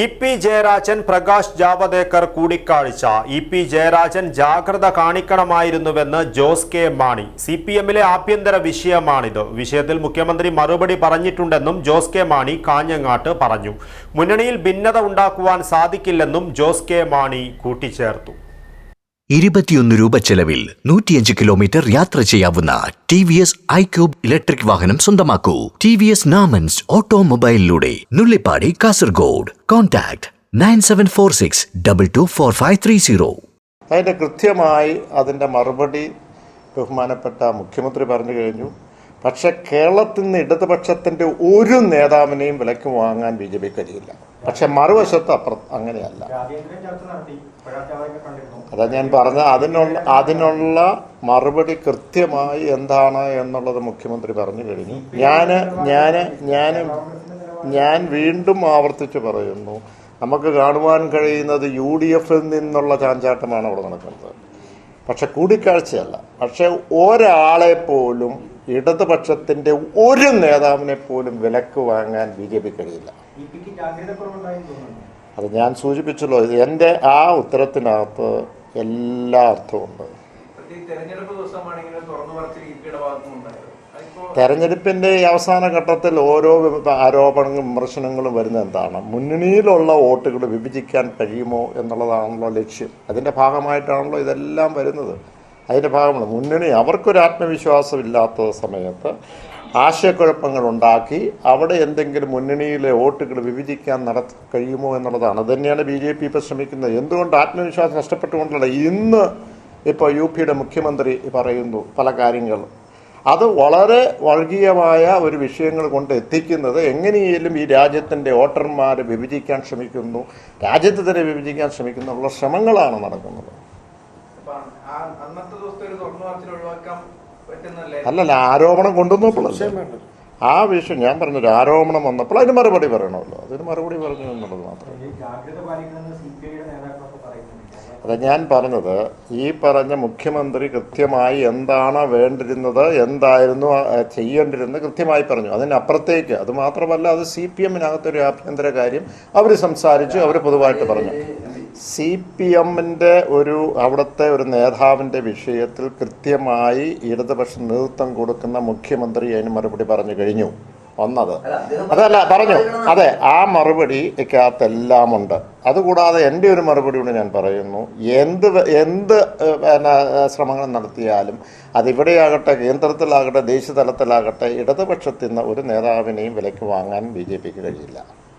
E P Jayarajan Prakash Javadekar കൂടിക്കാഴ്ച. E P Jayarajan ജാഗ്രത കാണിക്കണമായിരുന്നുവെന്ന് Jose K Mani. C P എമ്മിലെ ആഭ്യന്തര വിഷയമാണിത്. വിഷയത്തിൽ മുഖ്യമന്ത്രി മറുപടി പറഞ്ഞിട്ടുണ്ടെന്നും ജോസ് കെ മാണി കാഞ്ഞങ്ങാട്ട് പറഞ്ഞു. മുന്നണിയിൽ ഭിന്നത ഉണ്ടാക്കുവാൻ സാധിക്കില്ലെന്നും ജോസ് കെ മാണി കൂട്ടിച്ചേർത്തു. ഇരുപത്തിയൊന്ന് രൂപ ചെലവിൽ നൂറ്റിയഞ്ച് കിലോമീറ്റർ യാത്ര ചെയ്യാവുന്ന T V S iQube electric വാഹനം സ്വന്തമാക്കൂ. T V S നാമൻസ് ഓട്ടോമൊബൈലിലൂടെ Nullippady Kasaragod. Contact nine seven four six double two four five three zero. അതിന്റെ കൃത്യമായി അതിന്റെ മറുപടി ബഹുമാനപ്പെട്ട മുഖ്യമന്ത്രി പറഞ്ഞു കഴിഞ്ഞു. പക്ഷെ കേരളത്തിൽ നിന്ന് ഇടതുപക്ഷത്തിന്റെ ഒരു നേതാവിനെയും വിലക്ക് വാങ്ങാൻ ബി ജെ പി കഴിയില്ല. പക്ഷെ മറുവശത്ത് അപ്പുറം അങ്ങനെയല്ല. അതാ ഞാൻ പറഞ്ഞ അതിനുള്ള അതിനുള്ള മറുപടി കൃത്യമായി എന്താണ് എന്നുള്ളത് മുഖ്യമന്ത്രി പറഞ്ഞു കഴിഞ്ഞു. ഞാൻ ഞാൻ ഞാൻ ഞാൻ വീണ്ടും ആവർത്തിച്ച് പറയുന്നു. നമുക്ക് കാണുവാൻ കഴിയുന്നത് യു ഡി എഫിൽ നിന്നുള്ള ചാഞ്ചാട്ടമാണ് അവിടെ നടക്കുന്നത്. പക്ഷെ കൂടിക്കാഴ്ചയല്ല. പക്ഷെ ഒരാളെ പോലും ഇടതുപക്ഷത്തിന്റെ ഒരു നേതാവിനെ പോലും വിലക്ക് വാങ്ങാൻ ബി ജെ പി കഴിയില്ല. അത് ഞാൻ സൂചിപ്പിച്ചല്ലോ എന്റെ എന്റെ ആ ഉത്തരത്തിനകത്ത് എല്ലാ അർത്ഥമുണ്ട് ഈ അവസാന ഘട്ടത്തിൽ ഓരോ ആരോപണങ്ങളും വിമർശനങ്ങളും വരുന്ന എന്താണ്? മുന്നണിയിലുള്ള വോട്ടുകൾ വിഭജിക്കാൻ കഴിയുമോ എന്നുള്ളതാണല്ലോ ലക്ഷ്യം. അതിന്റെ ഭാഗമായിട്ടാണല്ലോ ഇതെല്ലാം വരുന്നത്. അതിന്റെ ഭാഗമാണ്. മുന്നണി അവർക്കൊരു ആത്മവിശ്വാസം ഇല്ലാത്ത സമയത്ത് ആശയക്കുഴപ്പങ്ങൾ ഉണ്ടാക്കി അവിടെ എന്തെങ്കിലും മുന്നണിയിലെ വോട്ടുകൾ വിഭജിക്കാൻ നടത്ത കഴിയുമോ എന്നുള്ളതാണ്. അത് തന്നെയാണ് ബി ജെ പി ഇപ്പോൾ ശ്രമിക്കുന്നത്. എന്തുകൊണ്ട് ആത്മവിശ്വാസം നഷ്ടപ്പെട്ടുകൊണ്ടല്ല ഇന്ന് ഇപ്പോൾ യു പിയുടെ മുഖ്യമന്ത്രി പറയുന്നു പല കാര്യങ്ങൾ അത് വളരെ വർഗീയമായ ഒരു വിഷയങ്ങൾ കൊണ്ട് എത്തിക്കുന്നത് എങ്ങനെയെങ്കിലും ഈ രാജ്യത്തിന്റെ വോട്ടർമാരെ വിഭജിക്കാൻ ശ്രമിക്കുന്നു രാജ്യത്തെ തന്നെ വിഭജിക്കാൻ ശ്രമിക്കുന്നുള്ള ശ്രമങ്ങളാണ് നടക്കുന്നത്. അല്ലല്ല ആരോപണം കൊണ്ടുവന്നപ്പോഴല്ലേ ആ വിഷയം ഞാൻ പറഞ്ഞൊരു ആരോപണം വന്നപ്പോൾ അതിന് മറുപടി പറയണമല്ലോ. അതിന് മറുപടി പറഞ്ഞു എന്നുള്ളത് മാത്രം അതെ ഞാൻ പറഞ്ഞത് ഈ പറഞ്ഞ മുഖ്യമന്ത്രി കൃത്യമായി എന്താണ് വേണ്ടിരുന്നത് എന്തായിരുന്നു ചെയ്യേണ്ടിരുന്നത് കൃത്യമായി പറഞ്ഞു. അതിനപ്പുറത്തേക്ക് അത് മാത്രമല്ല അത് സി പി എമ്മിനകത്തൊരു ആഭ്യന്തര കാര്യം അവർ സംസാരിച്ചു അവർ പൊതുവായിട്ട് പറഞ്ഞു. സി പി എമ്മിന്റെ ഒരു അവിടുത്തെ ഒരു നേതാവിന്റെ വിഷയത്തിൽ കൃത്യമായി ഇടതുപക്ഷ നേതൃത്വം കൊടുക്കുന്ന മുഖ്യമന്ത്രി അതിന് മറുപടി പറഞ്ഞു കഴിഞ്ഞു. ഒന്നത് അതല്ല പറഞ്ഞു. അതെ ആ മറുപടിക്കകത്തെല്ലാം ഉണ്ട്. അതുകൂടാതെ എന്റെ ഒരു മറുപടി കൂടി ഞാൻ പറയുന്നു. എന്ത് എന്ത് പിന്നെ ശ്രമങ്ങൾ നടത്തിയാലും അതിവിടെയാകട്ടെ കേന്ദ്രത്തിലാകട്ടെ ദേശീയ തലത്തിലാകട്ടെ ഇടതുപക്ഷത്തിൽ നിന്ന് ഒരു നേതാവിനെയും വിലയ്ക്ക് വാങ്ങാൻ ബി ജെ പിക്ക് കഴിയില്ല.